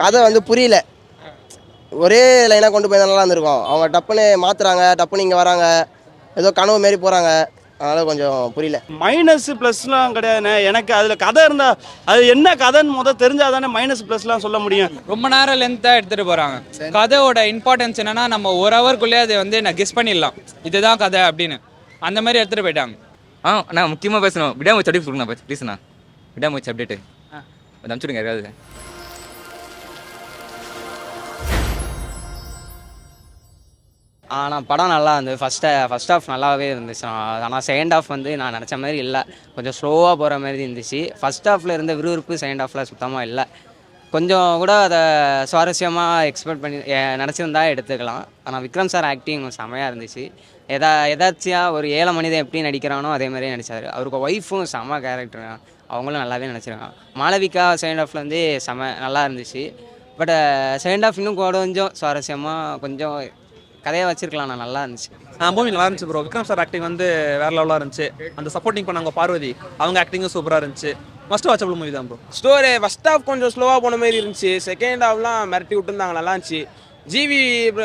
கதை வந்து புரியல. ஒரே லைனாக கொண்டு போய் நல்லா இருந்திருக்கும் அவங்க டப்புன்னு மாற்றுறாங்க டப்புன்னு இங்கே வராங்க. ஏதோ கனவு மாரி போகிறாங்க அதனால் கொஞ்சம் புரியல. மைனஸ் ப்ளஸ்லாம் கிடையாதுண்ணே. எனக்கு அதில் கதை இருந்தால் அது என்ன கதைன்னு முதல் தெரிஞ்சால் தானே மைனஸ் ப்ளஸ்லாம் சொல்ல முடியும். ரொம்ப நேரம் லென்த்தாக எடுத்துகிட்டு போகிறாங்க கதையோட இம்பார்ட்டன்ஸ் என்னன்னா நம்ம ஒரு ஹவர்க்குள்ளேயே அதை வந்து நான் கெஸ் பண்ணிடலாம். இதுதான் கதை அப்படின்னு. அந்த மாதிரி எடுத்துகிட்டு போயிட்டாங்க. ஆ நான் முக்கியமாக பேசணும். விடாமுயற்சி அப்டேட் கொடுங்க ப்ளீஸ்ண்ணா விடாமுயற்சி அப்டேட்டு அது அனுப்பிச்சுடுங்க யாராவது. ஆனால் படம் நல்லா இருந்தது. ஃபஸ்ட்டு ஃபஸ்ட் ஆஃப் நல்லாவே இருந்துச்சு. ஆனால் செகண்ட் ஆஃப் வந்து நான் நினச்ச மாதிரி இல்லை. கொஞ்சம் ஸ்லோவாக போகிற மாதிரி இருந்துச்சு. ஃபஸ்ட் ஆஃபில் இருந்த விறுவிறுப்பு செகண்ட் ஆஃபில் சுத்தமாக இல்லை. கொஞ்சம் கூட அதை சுவாரஸ்யமாக எக்ஸ்பெக்ட் பண்ணி நினச்சிருந்தா எடுத்துக்கலாம். ஆனால் விக்ரம் சார் ஆக்டிங் செமையாக இருந்துச்சு. எதா எதாச்சியாக ஒரு ஏழை மனிதன் எப்படி நடிக்கிறானோ அதே மாதிரியே நடித்தார் அவருக்கு ஒய்ஃபும் செம கேரக்டர் அவங்களும் நல்லாவே நடிச்சிருக்காங்க. மாளவிகா செகண்ட் ஆஃப்ல வந்து செம நல்லா இருந்துச்சு. பட் செகண்ட் ஆஃப் இன்னும் கொஞ்சம் சுவாரஸ்யமாக கொஞ்சம் கதையை வச்சிருக்கலாம். நான் நல்லா இருந்துச்சு. மூவி நல்லா இருந்துச்சு ப்ரோ விக்ரம் சார் ஆக்டிங் வந்து வேற லெவலாக இருந்துச்சு. அந்த சப்போர்ட்டிங் பண்ணாங்க பார்வதி அவங்க ஆக்டிங்கும் சூப்பராக இருந்துச்சு. மஸ்ட் வாட்சபிள் மூவி தான் ப்ரோ ஸ்டோரி ஃபர்ஸ்ட் ஹாஃப் கொஞ்சம் ஸ்லோவாக போன மாதிரி இருந்துச்சு. செகண்ட் ஹாஃப்லாம் மிரட்டி விட்டுருந்தாங்க நல்லா இருந்துச்சு. ஜிவி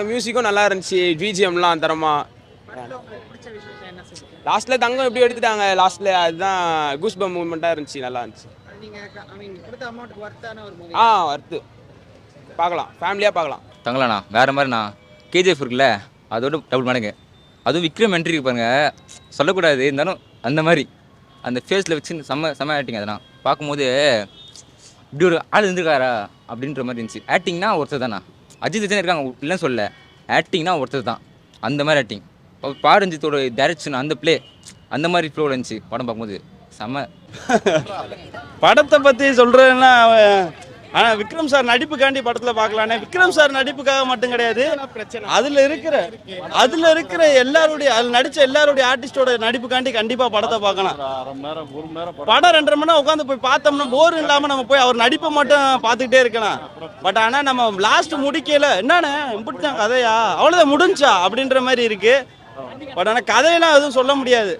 மியூசிக்கும் நல்லா இருந்துச்சு. பிஜிஎம்லாம் தரமா. லாஸ்ட்டில் தங்கம் எப்படி எடுத்துட்டாங்க? லாஸ்ட்டில் அதுதான் கூஸ் பம் மூமெண்ட்டாக இருந்துச்சு நல்லா இருந்துச்சு. ஆ வருது பார்க்கலாம். ஃபேமிலியாக பார்க்கலாம். தங்களாண்ணா வேறு மாதிரிண்ணா. கேஜிஎஃப் இருக்குல்ல அதோட டபுள் மடங்கு. அதுவும் விக்ரம் என்ட்ரி பாருங்கள் சொல்லக்கூடாது இருந்தாலும் அந்த மாதிரி. அந்த ஃபேஸில் வச்சு செம்ம செம்ம ஆக்டிங் அதெல்லாம். பார்க்கும்போது இப்படி ஒரு ஆள் இருந்திருக்காரா அப்படின்ற மாதிரி இருந்துச்சு. ஆக்டிங்னா ஒருத்தர் தானா? அஜித் வச்சு இருக்காங்க இல்லைன்னு சொல்ல ஆக்டிங்னா ஒருத்தர் தான். அந்த மாதிரி ஆக்டிங் பாரஞ்சித்தோட டைரக்ஷன் அந்த ப்ளே அந்த மாதிரி ஃப்ளோவில் இருந்துச்சு படம் பார்க்கும்போது. செம்ம படத்தை பற்றி சொல்கிறேன்னா ஆனால் விக்ரம் சார் நடிப்புக்காண்டி படத்தில் பார்க்கலானே. விக்ரம் சார் நடிப்புக்காக மட்டும் கிடையாது. அதில் இருக்கிற அதில் இருக்கிற எல்லாருடைய அதில் நடித்த எல்லாருடைய ஆர்டிஸ்டோட நடிப்புக்காண்டி கண்டிப்பாக படத்தை பார்க்கலாம் படம். ரெண்டரை மணி நேரம் உட்காந்து போய் பார்த்தோம்னா போர் இல்லாமல் நம்ம போய் அவர் நடிப்பை மட்டும் பார்த்துக்கிட்டே இருக்கலாம். பட் ஆனால் நம்ம லாஸ்ட் முடிக்கல என்னண்ணே இப்படி தான் கதையா? அவ்வளோதான் முடிஞ்சா? அப்படின்ற மாதிரி இருக்கு. பட் ஆனால் கதையெல்லாம் எதுவும் சொல்ல முடியாது.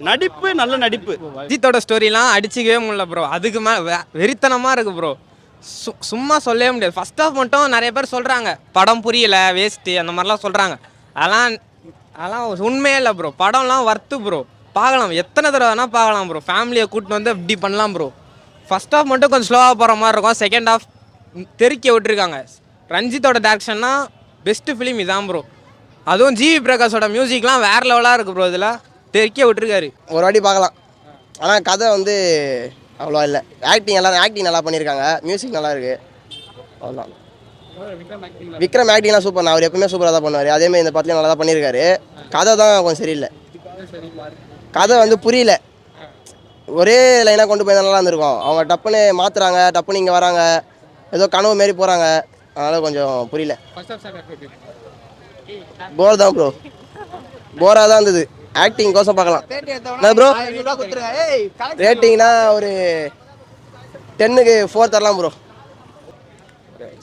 நடிப்பு நல்ல நடிப்பு. அஜித்தோட ஸ்டோரிலாம் அடிச்சிக்கவே முடியல ப்ரோ அதுக்கு மே வே- வெறித்தனமாக இருக்குது ப்ரோ சு சும்மா சொல்லவே முடியாது. ஃபஸ்ட் ஆஃப் மட்டும் நிறைய பேர் சொல்கிறாங்க படம் புரியல வேஸ்ட்டு அந்த மாதிரிலாம் சொல்கிறாங்க அதெல்லாம் அதெல்லாம் உண்மையே இல்லை ப்ரோ படம்லாம் ஒர்த்து ப்ரோ பார்க்கலாம். எத்தனை தடவை வேணால் பார்க்கலாம் ப்ரோ ஃபேமிலியை கூட்டிட்டு வந்து இப்படி பண்ணலாம் ப்ரோ ஃபஸ்ட் ஆஃப் மட்டும் கொஞ்சம் ஸ்லோவாக போகிற மாதிரி இருக்கும். செகண்ட் ஆஃப் தெறிக்க விட்டுருக்காங்க. ரஞ்சித்தோட டேரக்ஷன்னா பெஸ்ட்டு ஃபிலிம் இதான் ப்ரோ அதுவும் ஜிவி பிரகாஷோட மியூசிக்லாம் வேறு லெவலாக இருக்குது ப்ரோ இதில். தெருக்கே விட்டுருக்காரு. ஒரு வாட்டி பார்க்கலாம். ஆனால் கதை வந்து அவ்வளோ இல்லை. ஆக்டிங் எல்லாம் ஆக்டிங் நல்லா பண்ணியிருக்காங்க மியூசிக் நல்லா இருக்கு. அவ்வளோதான் விக்ரம் ஆக்டிங்லாம் சூப்பர் அவர் எப்பவுமே சூப்பராக தான் பண்ணுவார். அதேமாதிரி இந்த படத்துலையும் நல்லா தான் பண்ணியிருக்காரு கதை தான் கொஞ்சம் சரியில்லை. கதை வந்து புரியல. ஒரே லைனாக கொண்டு போய் நல்லா இருந்திருக்கும். அவங்க டப்புன்னு மாற்றுறாங்க டப்புன்னு இங்கே வராங்க. ஏதோ கனவு மாரி போகிறாங்க அதனால் கொஞ்சம் புரியல. போர் தான் ப்ரோ போராக தான் இருந்தது. ஆக்டிங் கோசம் பார்க்கலாம். என்ன ப்ரோ ரேட்டிங்னா ஒரு டென்னுக்கு ஃபோர் தரலாம் ப்ரோ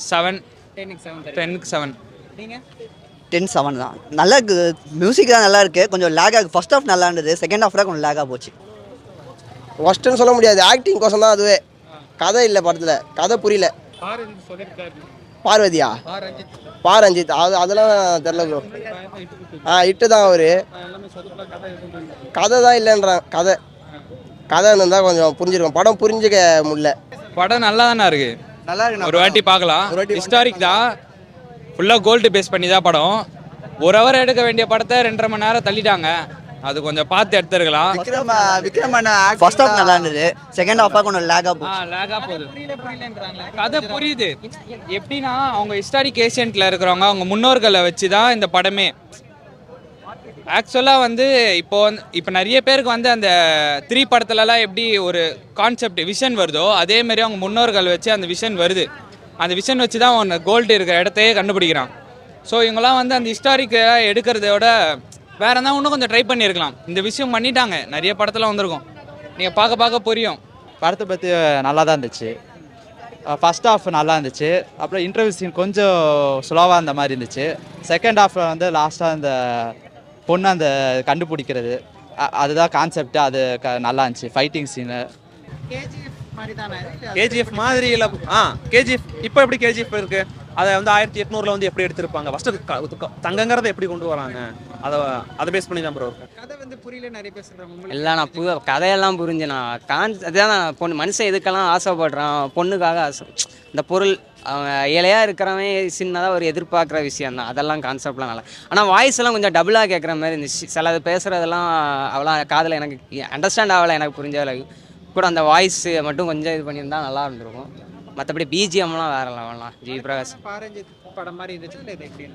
செவன் டென்னுக்கு செவன் டென் செவன் தான். நல்லா இருக்கு. மியூசிக் தான் நல்லா இருக்கு. கொஞ்சம் லேக் ஆகுது ஃபர்ஸ்ட் ஹாஃப் நல்லா இருந்தது. செகண்ட் ஹாஃப் தான் கொஞ்சம் லேக்காக போச்சு. ஒஸ்ட்டுன்னு சொல்ல முடியாது. ஆக்டிங் கோசம் தான் அதுவே. கதை இல்லை படத்தில். கதை புரியல. பார்வதியா? பா ரஞ்சித் அது அதெல்லாம் தெரில ப்ரோ ஆ இட்டு தான் அவரு. கதை தான் இல்லைன்றான் கதை. கதை இருந்தால் கொஞ்சம் புரிஞ்சிருக்கும். படம் புரிஞ்சுக்க முடியல. படம் நல்லா தானே இருக்கு? நல்லா இருக்கு ஒரு வாட்டி பார்க்கலாம். ஒரு வாட்டி ஹிஸ்டாரிக் தான். ஃபுல்லாக கோல்டு பேஸ் பண்ணி தான் படம். ஒரு ஹவர் எடுக்க வேண்டிய படத்தை ரெண்டரை மணி நேரம் தள்ளிட்டாங்க. அது கொஞ்சம் பார்த்து எடுத்துருக்கலாம். விக்ரம் விக்ரம் ஃபர்ஸ்ட் ஹாஃப் நல்லா இருந்தது செகண்ட் ஹாஃபாக கொஞ்சம் ஆ போச்சு. லேகா போகுது. கதை புரியுது. எப்படின்னா அவங்க ஹிஸ்டாரிக் ஏஷியன்ட்ல இருக்கிறவங்க அவங்க முன்னோர்களை வச்சு தான் இந்த படமே. ஆக்சுவலாக வந்து இப்போ வந்து இப்போ நிறைய பேருக்கு வந்து அந்த த்ரீ படத்துலலாம் எப்படி ஒரு கான்செப்ட் விஷன் வருதோ அதே மாதிரி அவங்க முன்னோர்கள் வச்சு அந்த விஷன் வருது. அந்த விஷன் வச்சு தான் அவங்க கோல்டு இருக்கிற இடத்தையே கண்டுபிடிக்கிறான். ஸோ இவங்கெல்லாம் வந்து அந்த ஹிஸ்டாரிக்கை எடுக்கிறத விட வேற எதாவது இன்னும் கொஞ்சம் ட்ரை பண்ணியிருக்கலாம். இந்த விஷயம் பண்ணிட்டாங்க. நிறைய படத்தில் வந்திருக்கும். நீங்கள் பார்க்க பார்க்க புரியும். படத்தை பற்றி நல்லா தான் இருந்துச்சு ஃபஸ்ட் ஹாஃப் நல்லா இருந்துச்சு. அப்புறம் இன்டர்வியூ சீன் கொஞ்சம் ஸ்லோவாக இருந்த மாதிரி இருந்துச்சு. செகண்ட் ஹாஃப் வந்து லாஸ்ட்டாக அந்த பொண்ணு அந்த கண்டுபிடிக்கிறது. அதுதான் கான்செப்ட் அது க நல்லா இருந்துச்சு. ஃபைட்டிங் சீனு கேஜிஎஃப் மாதிரி இல்லை. ஆ கேஜிஎஃப் இப்போ எப்படி கேஜிஎஃப் இருக்கு? அதை வந்து ஆயிரத்தி எட்நூறுல வந்து எப்படி எடுத்திருப்பாங்க? ஃபர்ஸ்ட் தங்கங்கிறத எப்படி கொண்டு வராங்க? அதை அதை பேஸ் பண்ணி தான் ப்ரோ கதை வந்து புரியல நிறைய பேர் சொல்கிறாங்க எல்லாம் நான் புது கதையெல்லாம் புரிஞ்சுண்ணா கான் அதுதான் நான் பொண்ணு மனுஷன் எதுக்கெல்லாம் ஆசைப்படுறான் பொண்ணுக்காக ஆசை இந்த பொருள் அவன் இலையாக இருக்கிறவன் சின்னதாக ஒரு எதிர்பார்க்குற விஷயம் தான் அதெல்லாம் கான்செப்ட்லாம் நல்லா. ஆனால் வாய்ஸ் எல்லாம் கொஞ்சம் டபுளாக கேட்குற மாதிரி இருந்துச்சு. சிலது பேசுகிறதெல்லாம் அவ்வளோ காதில் எனக்கு அண்டர்ஸ்டாண்ட் ஆகலை எனக்கு புரிஞ்ச அளவுக்கு. கூட அந்த வாய்ஸ் மட்டும் கொஞ்சம் இது பண்ணியிருந்தா நல்லா இருந்திருக்கும். மற்றபடி பிஜிஎம்லாம் வேற லெவலாம் ஜி பிரகாஷ் படம் மாதிரி இருந்துச்சு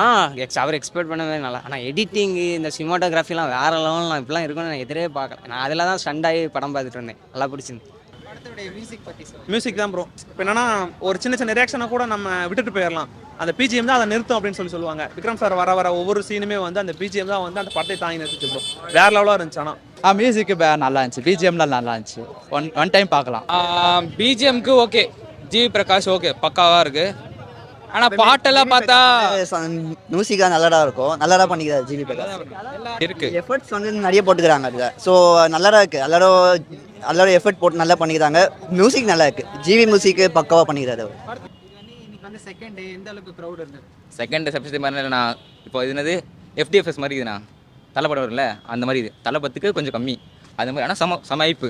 ஆ எக்ஸ் அவர் எக்ஸ்பெக்ட் பண்ண மாதிரி நல்லா. ஆனால் எடிட்டிங்கு இந்த சினிமாட்டோகிராஃபிலாம் வேற லெவல்லாம் இப்படிலாம் இருக்கும்னு நான் எதிரே பார்க்கல. நான் அதில் தான் ஸ்டண்ட் ஆகி படம் பார்த்துட்டு இருந்தேன். நல்லா பிடிச்சிருந்து மியூசிக் மியூசிக் தான் ப்ரோ இப்போ என்னன்னா ஒரு சின்ன சின்ன ரியாக்ஷனை கூட நம்ம விட்டுட்டு போயிடலாம். அந்த பிஜிஎம் தான் அதை நிறுத்தும் அப்படின்னு சொல்லி சொல்லுவாங்க. விக்ரம் சார் வர வர ஒவ்வொரு சீனுமே வந்து அந்த பிஜிஎம் தான் வந்து அந்த படத்தை தாங்கி நிறுத்துச்சு ப்ரோ வேற லெவலாக இருந்துச்சு ஆனால் ஆ மியூசிக்கு நல்லா இருந்துச்சு. பிஜிஎம்லாம் நல்லா இருந்துச்சு. ஒன் ஒன் டைம் பார்க்கலாம். பிஜிஎம்க்கு ஓகே ஜி பிரகாஷ் ஓகே பக்காவாக இருக்கு. ஆனால் பாட்டெல்லாம் பார்த்தா மியூசிக்காக நல்லதா இருக்கும். நல்லதா பண்ணிக்கிறாரு ஜிவி பிரகாஷ். இருக்கு. எஃபர்ட்ஸ் வந்து நிறைய போட்டுக்கிறாங்க அதில். ஸோ நல்லதா இருக்கு. எல்லாரும் எல்லாரும் எஃபர்ட் போட்டு நல்லா பண்ணிக்கிறாங்க. மியூசிக் நல்லா இருக்கு. ஜிவி மியூசிக்கு பக்காவாக பண்ணிக்கிறாரு அவர். செகண்ட் டே எந்த அளவுக்கு க்ரௌட் இருந்தது செகண்ட் சப்ஜெக்ட் மாதிரி இப்போ இது என்னது எஃப்டிஎஃப்எஸ் மாதிரி இதுண்ணா தலைப்படம் வரும்ல? அந்த மாதிரி இது. தலைப்பத்துக்கு கொஞ்சம் கம்மி. அந்த மாதிரி. ஆனால் சம சம ஐப்பு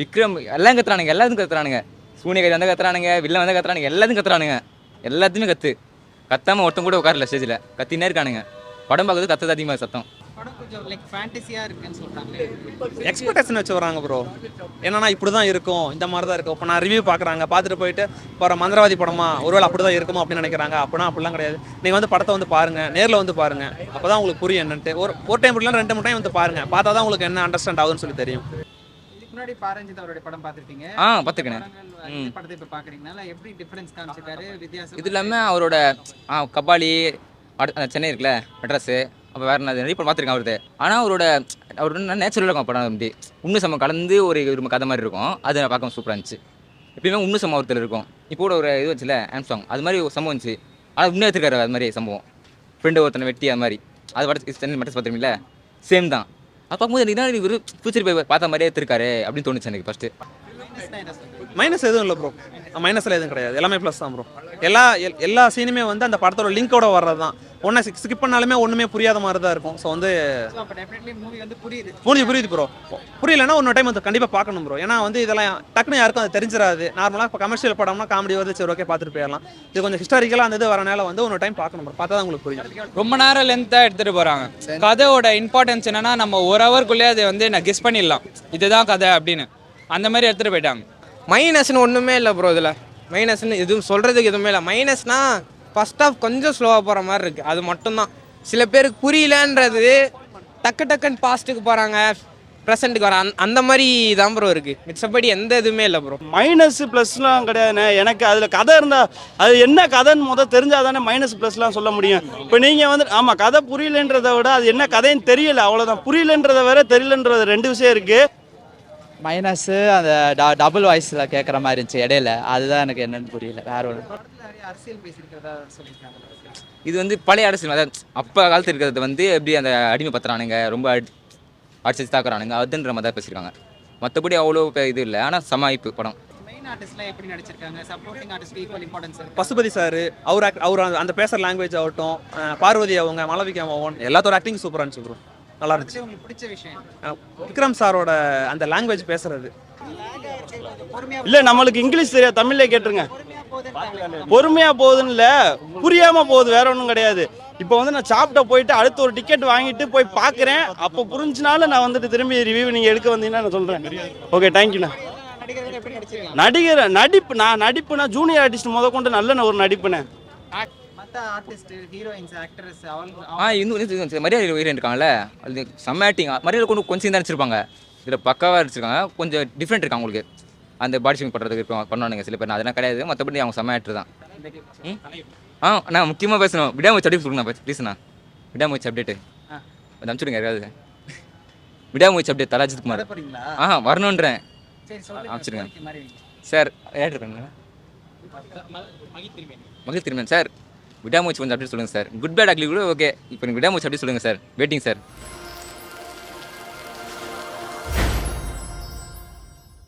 விக்ரம் எல்லாம் கத்துறானுங்க. எல்லாத்தையும் கத்துறானுங்க. சூனியகை வந்து கத்துறானுங்க வில்லன் வந்து கத்துறானுங்க எல்லாத்தையும் கத்துறானுங்க. எல்லாத்தையுமே கத்து. கத்தாம ஒருத்தன் கூட உட்காரல ஸ்டேஜில் கத்தினே இருக்கானுங்க. படம் பார்க்கறது கத்தது அதிகமாக சத்தம். படம் கொஞ்சம் லைக் ஃபேண்டசியாக இருக்குன்னு சொல்கிறாங்க எக்ஸ்பெக்டேஷன் வச்சு வராங்க ப்ரோ என்னன்னா இப்படி தான் இருக்கும் இந்த மாதிரி தான் இருக்கும். இப்போ நான் ரிவ்யூ பார்க்குறாங்க பார்த்துட்டு போயிட்டு இப்போ மந்திரவாதி படமா ஒருவேளை அப்படி தான் இருக்குமோ அப்படின்னு நினைக்கிறாங்க. அப்படின்னா அப்படிலாம் கிடையாது. நீங்கள் வந்து படத்தை வந்து பாருங்க நேரில் வந்து பாருங்க. அப்போ தான் உங்களுக்கு புரியும் என்னன்ட்டு. ஒரு ஒரு டைம் ரெண்டு மூணு டைம் வந்து பாருங்க. பார்த்தா தான் உங்களுக்கு என்ன அண்டர்ஸ்டாண்ட் ஆகுதுன்னு சொல்லி தெரியும். முன்னாடி பாரஞ்சித் அவருடைய படம் பார்த்துருப்பீங்க. ஆ, பார்த்திருக்கேனே. படத்தை இப்போ பார்க்குறீங்கனால எப்படி டிஃபரன்ஸ் காமிச்சிருக்காரு வித்தியாசம் இது இல்லாமல் அவரோட ஆ கபாலி சென்னை இருக்குல்ல மெட்ராஸு. அப்போ வேறு நான் நிறைய படம் பார்த்துருக்கேன் அவரது ஆனால் அவரோட அவர் நேச்சுரலாக இருக்கும் படம் அப்படி உண்மை சம்பவம் கலந்து ஒரு ஒரு கதை மாதிரி இருக்கும். அது நான் பார்க்க சூப்பராக இருந்துச்சு. எப்பயுமே உண்மை சம்பவம் ஒருத்தர் இருக்கும். இப்போ கூட ஒரு இது வச்சுல ஆம்சாங் அது மாதிரி ஒரு சம்பவம் இருந்துச்சு. ஆனால் உண்மையாக எடுத்துருக்காரு அது மாதிரி சம்பவம். ஃப்ரெண்டு ஒருத்தனை வெட்டி அது மாதிரி. அது படம் சென்னை மெட்ராஸ் பார்த்துருமில்ல சேம் தான். அது பார்க்கும்போது எனக்கு தான் ஒரு ஃபியூச்சர் போய் பார்த்த மாதிரியே எடுத்திருக்காரு அப்படின்னு தோணுச்சு எனக்கு ஃபஸ்ட்டு மைனஸ் எதுவும் இல்லை ப்ரோ மைனஸில் எதுவும் கிடையாது. எல்லாமே ப்ளஸ் தான் ப்ரோ எல்லா எல்- எல்லா சீனுமே வந்து அந்த படத்தோட லிங்கோட வர்றது தான் ஒன்றை ஸ்கிப் பண்ணாலுமே ஒன்றுமே புரியாத மாதிரி தான் இருக்கும். ஸோ வந்து புரியுது. புரியுது ப்ரோ புரியலன்னா இன்னொரு டைம் வந்து கண்டிப்பாக பார்க்கணும் ப்ரோ ஏன்னா வந்து இதெல்லாம் டக்குனு யாருக்கும் அது தெரிஞ்சிடாது நார்மலாக இப்போ கமர்ஷியல் படம்னா காமெடி வருது. சரி ஓகே பார்த்துட்டு போயிடலாம். இது கொஞ்சம் ஹிஸ்டாரிக்கலாக அந்த இது வரனால வந்து இன்னொரு டைம் பார்க்கணும் ப்ரோ பார்த்தா தான் உங்களுக்கு புரியும். ரொம்ப நேரம் லென்த்தாக எடுத்துகிட்டு போகிறாங்க கதையோட இம்பார்ட்டன்ஸ் என்னன்னா நம்ம ஒரு ஹவர்க்குள்ளேயே அதை வந்து நான் கெஸ் பண்ணிடலாம். இதுதான் கதை அப்படின்னு. அந்த மாதிரி எடுத்துகிட்டு போயிட்டாங்க. மைனஸ்னு ஒன்றுமே இல்லை ப்ரோ இதில். மைனஸ்னு எதுவும் சொல்கிறதுக்கு எதுவுமே இல்லை. மைனஸ்னா ஃபர்ஸ்ட் ஆஃப் கொஞ்சம் ஸ்லோவாக போகிற மாதிரி இருக்குது அது மட்டும்தான். சில பேருக்கு புரியலன்றது டக்கு டக்குன்னு பாஸ்ட்டுக்கு போகிறாங்க ப்ரெசண்ட்டுக்கு வர அந்த- அந்த மாதிரி தான் ப்ரோ இருக்குது மிச்சபடி எந்த இதுவுமே இல்லை ப்ரோ மைனஸ் ப்ளஸ்லாம் கிடையாதுண்ணே எனக்கு அதில் கதை இருந்தால் அது என்ன கதைன்னு முத தெரிஞ்சால் தானே மைனஸ் ப்ளஸ்லாம் சொல்ல முடியும். இப்போ நீங்கள் வந்து ஆமாம் கதை புரியலன்றதை விட அது என்ன கதைன்னு தெரியல. அவ்வளோதான் புரியலன்றதை வேற தெரியலன்றது ரெண்டு விஷயம் இருக்குது மைனஸு அந்த டபுள் வாய்ஸில் கேட்குற மாதிரி இருந்துச்சு இடையில. அதுதான் எனக்கு என்னன்னு புரியல. வேற ஒன்று அரசியல் பேசியிருக்கிறதா சொல்லியிருக்காங்க இது வந்து பழைய அரசியல் அதாவது அப்போ காலத்தில் இருக்கிறது வந்து எப்படி அந்த அடிமைப்படுத்துறானுங்க ரொம்ப அடி- அடிச்சு தாக்குறானுங்க அதுன்ற மாதிரி தான் பேசியிருக்காங்க. மற்றபடி அவ்வளோ இது இல்லை. ஆனால் சமாளிப்பு படம். மெயின் ஆர்டிஸ்ட்லாம் எப்படி நடிச்சிருக்காங்க? சப்போர்ட்டிங் ஆர்டிஸ்ட் ஈக்குவல் இம்பார்ட்டன்ஸ் இருக்கு. பசுபதி சார் அவர் அவர் அந்த- பேசுகிற லாங்குவேஜ் ஆகட்டும் பார்வதி அவங்க மலவிகா எல்லாத்தோட ஆக்டிங் சூப்பராக இருந்துச்சு ப்ரோ நல்லா இருந்துச்சு. உங்களுக்கு பிடிச்ச விஷயம் அஹ் விக்ரம் சாரோட அந்த லாங்குவேஜ் பேசுறது. இல்லை நம்மளுக்கு இங்கிலீஷ் தெரியாது தமிழ்ல கேட்டுருங்க. பொறுமையா போகுதுன்னு இல்ல. புரியாம போகுது வேற ஒன்றும் கிடையாது. இப்போ வந்து நான் சாப்பிட்ட போயிட்டு அடுத்து ஒரு டிக்கெட் வாங்கிட்டு போய் பார்க்குறேன் அப்போ புரிஞ்சுனாலும் நான் வந்துட்டு திரும்பி ரிவ்யூ நீங்கள் எடுக்க வந்தீங்கன்னா நான் சொல்கிறேன் ஓகே தேங்க்யூண்ணா நடிகர் நடிப்பு நான் நடிப்புனா ஜூனியர் ஆர்டிஸ்ட் முத கொண்டு நல்ல ஒரு நடிப்புண்ணே ஆ இன்னும் மரியாதை உயிரின் இருக்காங்கல்ல? அது செம்ம ஆக்டிங் மரியாதை கொண்டு கொஞ்சம் தான் நடிச்சிருப்பாங்க இதில் பக்காவாக நடிச்சிருக்காங்க. கொஞ்சம் டிஃப்ரெண்ட் இருக்கு அவங்களுக்கு. அந்த பாடி ஷேமிங் பண்ணுறதுக்கு பண்ணுவானுங்க சில பேர் அதெல்லாம் கிடையாது. மற்றபடி அவங்க செம்ம ஆக்டர் தான்? ஆ நான் முக்கியமாக பேசணும் விடாமுயற்சி அப்டேட் சொல்லுங்க ப்ளீஸ்ண்ணா விடாமுயற்சி அப்டேட்டு அது அனுப்பிச்சுடுங்க யாராவது விடாமுயற்சி அப்டேட் தல அஜித் குமார். ஆ வரணுன்றேன். அனுப்பிச்சிடுங்க. சார் இருக்காங்க? மகிழ் திருமன். சார் விடாமுயற்சி கொஞ்சம் அப்டேட் சொல்லுங்கள் சார். குட் பேட் அக்லி கூட ஓகே இப்போ எனக்கு விடாமுயற்சி அப்டேட் சொல்லுங்கள் சார். Waiting sir